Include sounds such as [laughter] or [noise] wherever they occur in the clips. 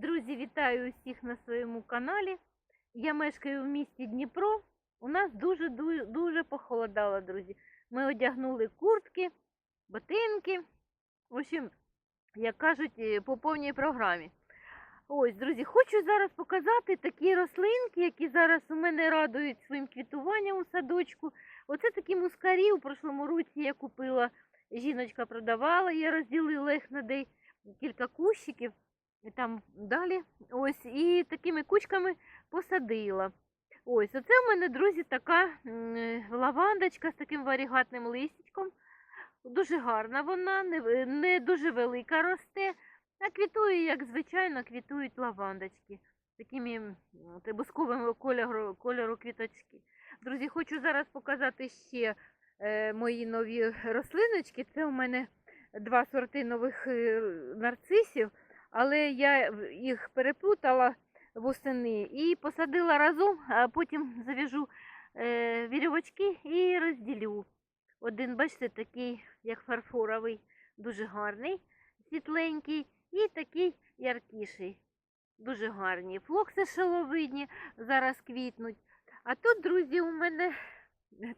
Друзі, вітаю усіх на своєму каналі. Я мешкаю в місті Дніпро. У нас дуже дуже, похолодало, друзі. Ми одягнули куртки, ботинки. В общем, як кажуть, е, по повній програмі. Ось, друзі, хочу зараз показати такі рослинки, які зараз у мене радують своїм квітуванням у садочку. Оце такі мускарі у прошлому році я купила. Жіночка продавала, я розділила їх на дей кілька кущиків. Там далі. Ось, і такими кучками посадила. Ось, оце в мене, друзі, така лавандочка з таким варігатним листячком. Дуже гарна вона, не, не дуже велика росте, а квітує, як звичайно, квітують лавандочки. Такими м, кольору, кольору квіточки. Друзі, хочу зараз показати ще е, мої нові рослиночки. Це у мене два сорти нових е, нарцисів але я їх переплутала восени і посадила разом, а потім зав'яжу е, вірьовочки і розділю. Один, бачите, такий, як фарфоровий, дуже гарний, світленький, і такий яркіший. Дуже гарні. Флокси шаловидні зараз квітнуть. А тут, друзі, у мене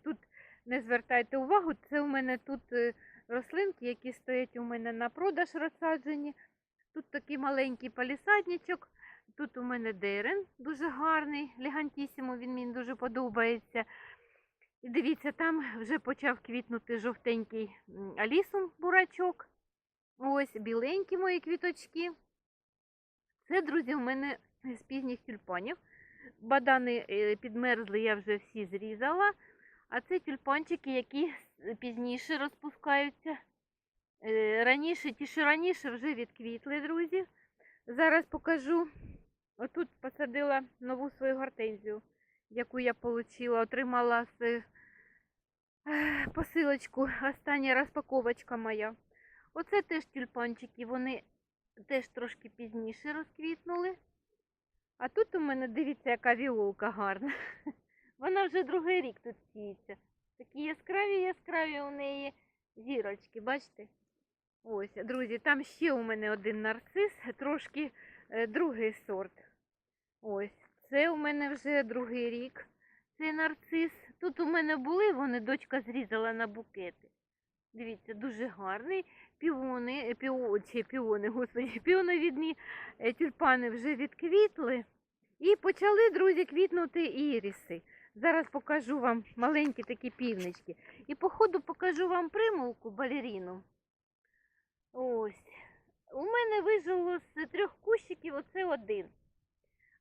тут не звертайте увагу, це у мене тут е, рослинки, які стоять у мене на продаж розсаджені. Тут такий маленький палісадничок. Тут у мене дерен дуже гарний, легантісімо, він мені дуже подобається. І дивіться, там вже почав квітнути жовтенький алісум бурачок. Ось біленькі мої квіточки. Це, друзі, у мене з пізніх тюльпанів. Бадани е, підмерзли, я вже всі зрізала. А це тюльпанчики, які пізніше розпускаються. Е, Раніше, ті, що раніше вже відквітли, друзі. Зараз покажу. Отут посадила нову свою гортензію, яку я отримала, отримала з е, посилочку. Остання розпаковочка моя. Оце теж тюльпанчики, вони теж трошки пізніше розквітнули. А тут у мене, дивіться, яка віолка гарна. [laughs] Вона вже другий рік тут сіється. Такі яскраві, яскраві у неї зірочки, бачите? Ось, друзі, там ще у мене один нарцис, трошки е, другий сорт. Ось, це у мене вже другий рік. Цей нарцис. Тут у мене були, вони дочка зрізала на букети. Дивіться, дуже гарний. Піони, піо, чи піони, господи, [laughs] піоновідні е, тюльпани вже відквітли. І почали, друзі, квітнути іріси. Зараз покажу вам маленькі такі півнички. І по ходу покажу вам примулку балеріну. Ось. У мене вижило з трьох кущиків оце один.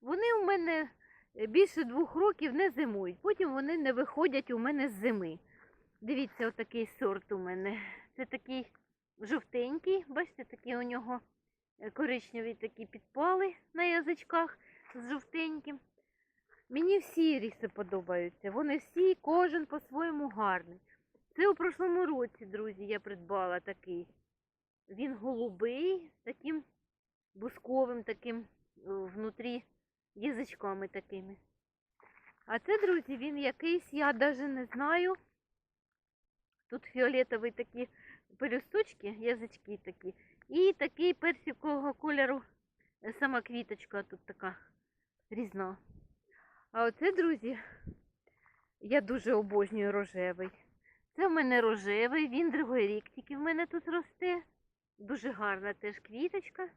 Вони у мене е, більше двох років не зимують. Потім вони не виходять у мене з зими. Дивіться, отакий сорт у мене. Це такий жовтенький, бачите, такі у нього е, коричневі такі підпали на язичках з жовтеньким. Мені всі ріси подобаються. Вони всі, кожен по-своєму гарний. Це у прошлому році, друзі, я придбала такий. Він голубий, таким бусковим таким е, внутрі язичками такими. А це, друзі, він якийсь, я навіть не знаю. Тут фіолетові такі пелюсточки, язички такі. І такий персикового кольору е, сама квіточка тут така різна. А оце, друзі, я дуже обожнюю рожевий. Це в мене рожевий, він другий рік тільки в мене тут росте. Дуже гарна теж квіточка.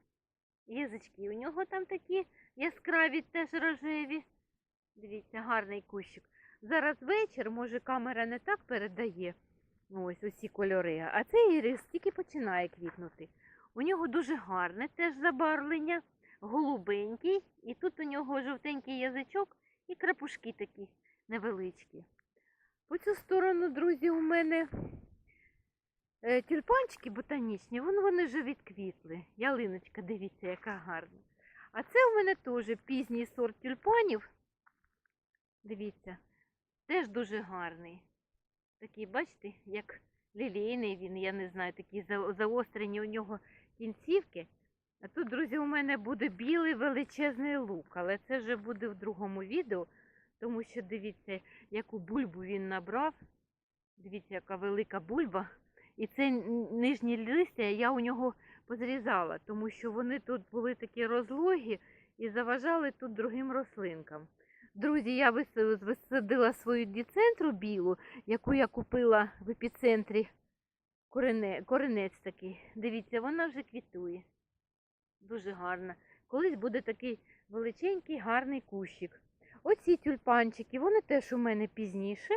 Язички у нього там такі яскраві, теж рожеві. Дивіться, гарний кущик. Зараз вечір, може, камера не так передає ось усі кольори, а цей ірис тільки починає квітнути. У нього дуже гарне теж забарвлення, голубенький, і тут у нього жовтенький язичок і крапушки такі невеличкі. По цю сторону, друзі, у мене тюльпанчики ботанічні, вон вони вже відквітли. Ялиночка, дивіться, яка гарна. А це у мене теж пізній сорт тюльпанів. Дивіться, теж дуже гарний. Такий, бачите, як лілійний він, я не знаю, такі заострені у нього кінцівки. А тут, друзі, у мене буде білий величезний лук, але це вже буде в другому відео, тому що дивіться, яку бульбу він набрав. Дивіться, яка велика бульба. І це нижнє листя, я у нього позрізала, тому що вони тут були такі розлогі і заважали тут другим рослинкам. Друзі, я вис- висадила свою діцентру білу, яку я купила в епіцентрі корене, коренець такий. Дивіться, вона вже квітує. Дуже гарна. Колись буде такий величенький гарний кущик. Оці тюльпанчики, вони теж у мене пізніше.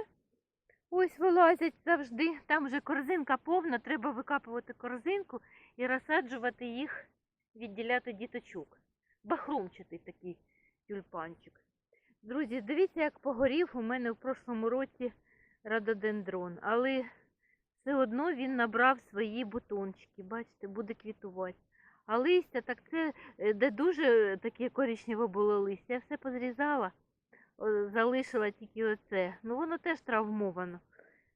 Ось вилазять завжди. Там вже корзинка повна, треба викапувати корзинку і розсаджувати їх, відділяти діточок. Бахрумчатий такий тюльпанчик. Друзі, дивіться, як погорів у мене в прошлому році рододендрон, але все одно він набрав свої бутончики. Бачите, буде квітувати. А листя, так це е, де дуже таке коричневе було листя. Я все позрізала, залишила тільки оце. Ну воно теж травмовано.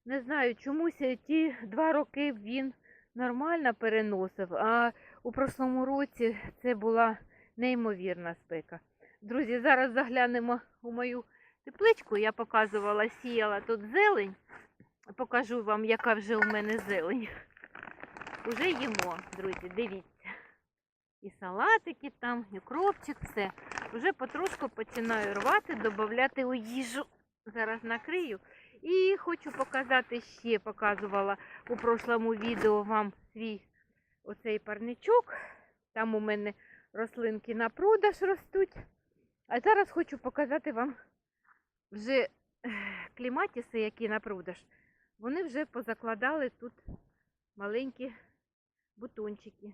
Не знаю, чомусь е, ті два роки він нормально переносив, а у прошлому році це була неймовірна спека. Друзі, зараз заглянемо у мою тепличку. Я показувала, сіяла тут зелень. Покажу вам, яка вже у мене зелень. Уже їмо, друзі, дивіться. І салатики там, і укропчик, все. Вже потрошку починаю рвати, додати у їжу. Зараз накрию. І хочу показати ще, показувала у прошлому відео вам свій оцей парничок. Там у мене рослинки на продаж ростуть. А зараз хочу показати вам вже кліматіси, які на продаж. Вони вже позакладали тут маленькі бутончики.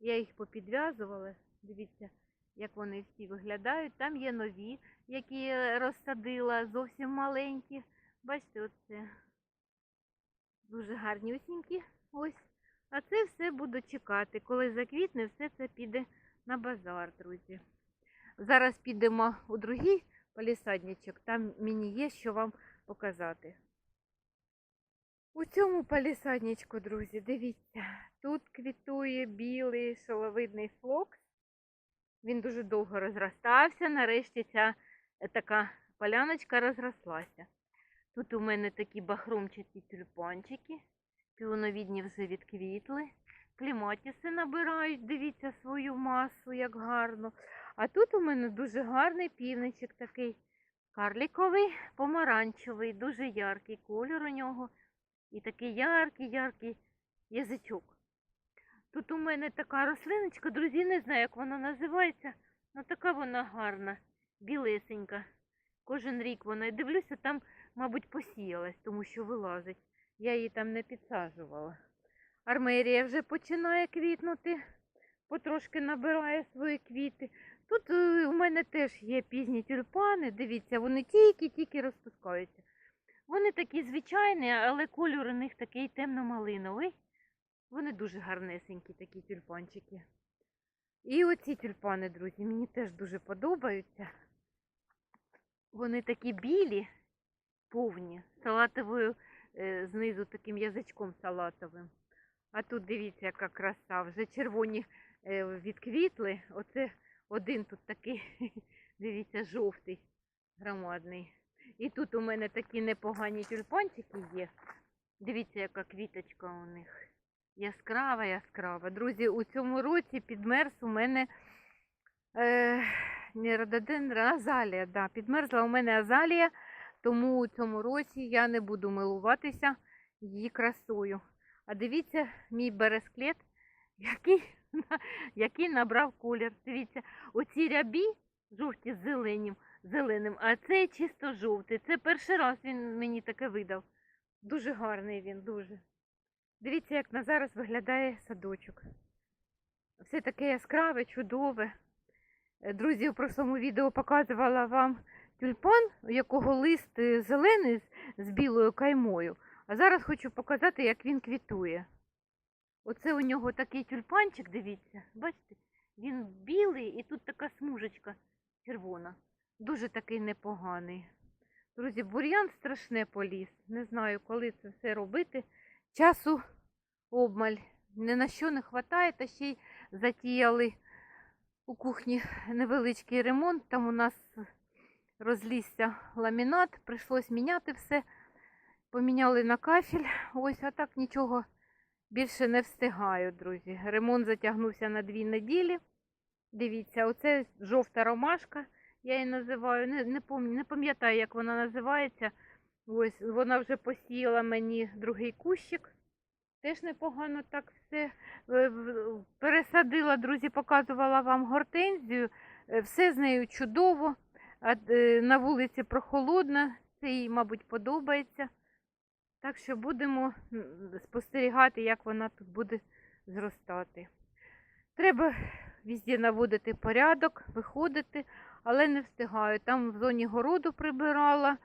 Я їх попідв'язувала. Дивіться, як вони всі виглядають. Там є нові, які я розсадила, зовсім маленькі. Бачите, оце дуже гарнюсінькі. Ось. А це все буду чекати. Коли заквітне, все це піде на базар, друзі. Зараз підемо у другий палісадничок. Там мені є що вам показати. У цьому палісадничку, друзі, дивіться, тут квітує білий шаловидний флокс. Він дуже довго розростався. Нарешті ця е, така поляночка розрослася. Тут у мене такі бахромчаті тюльпанчики. Піоновідні вже відквітли. Кліматіси набирають, дивіться свою масу, як гарно. А тут у мене дуже гарний півничок такий карліковий, помаранчевий, дуже яркий колір у нього. І такий яркий, яркий язичок. Тут у мене така рослиночка, друзі, не знаю, як вона називається, але така вона гарна, білесенька. Кожен рік вона. І дивлюся, там, мабуть, посіялась, тому що вилазить. Я її там не підсаджувала. Армерія вже починає квітнути, потрошки набирає свої квіти. Тут е, у мене теж є пізні тюльпани, дивіться, вони тільки-тільки розпускаються. Вони такі звичайні, але кольор у них такий темно-малиновий. Вони дуже гарнесенькі, такі тюльпанчики. І оці тюльпани, друзі, мені теж дуже подобаються. Вони такі білі, повні, салатовою е, знизу таким язичком салатовим. А тут дивіться, яка краса. Вже червоні е, відквітли. Оце один тут такий, [laughs] дивіться, жовтий, громадний. І тут у мене такі непогані тюльпанчики є. Дивіться, яка квіточка у них. Яскрава, яскрава. Друзі, у цьому році підмерз у мене е, не рододендра, азалія. Да, підмерзла у мене азалія, тому у цьому році я не буду милуватися її красою. А дивіться, мій бересклет, який, який набрав колір. Дивіться, оці рябі жовті з зеленім, зеленим, а цей чисто жовтий. Це перший раз він мені таке видав. Дуже гарний він, дуже. Дивіться, як на зараз виглядає садочок. Все таке яскраве, чудове. Е, Друзі, у прошлому відео показувала вам тюльпан, у якого лист е, зелений з білою каймою. А зараз хочу показати, як він квітує. Оце у нього такий тюльпанчик, дивіться, бачите? Він білий і тут така смужечка червона. Дуже такий непоганий. Друзі, бур'ян страшне поліз. Не знаю, коли це все робити. Часу обмаль. Ні на що не вистачає, та ще й затіяли у кухні невеличкий ремонт. Там у нас розлізся ламінат, прийшлось міняти все. Поміняли на кафель. Ось, а так нічого більше не встигаю, друзі. Ремонт затягнувся на дві неділі. Дивіться, оце жовта ромашка, я її називаю. Не, не, не пам'ятаю, як вона називається. Ось вона вже посіяла мені другий кущик. Теж непогано так все е, пересадила, друзі, показувала вам гортензію. Е, Все з нею чудово. А е, на вулиці прохолодно, це їй, мабуть, подобається. Так що будемо спостерігати, як вона тут буде зростати. Треба везде наводити порядок, виходити, але не встигаю. Там в зоні городу прибирала.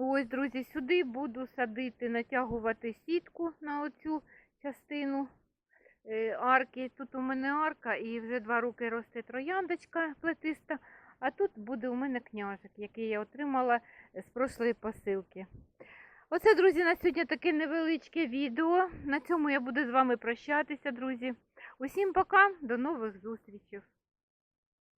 Ось, друзі, сюди буду садити, натягувати сітку на оцю частину е, арки. Тут у мене арка і вже два роки росте трояндочка плетиста, а тут буде у мене княжик, який я отримала з прошлої посилки. Оце, друзі, на сьогодні таке невеличке відео. На цьому я буду з вами прощатися, друзі. Усім пока, до нових зустрічей.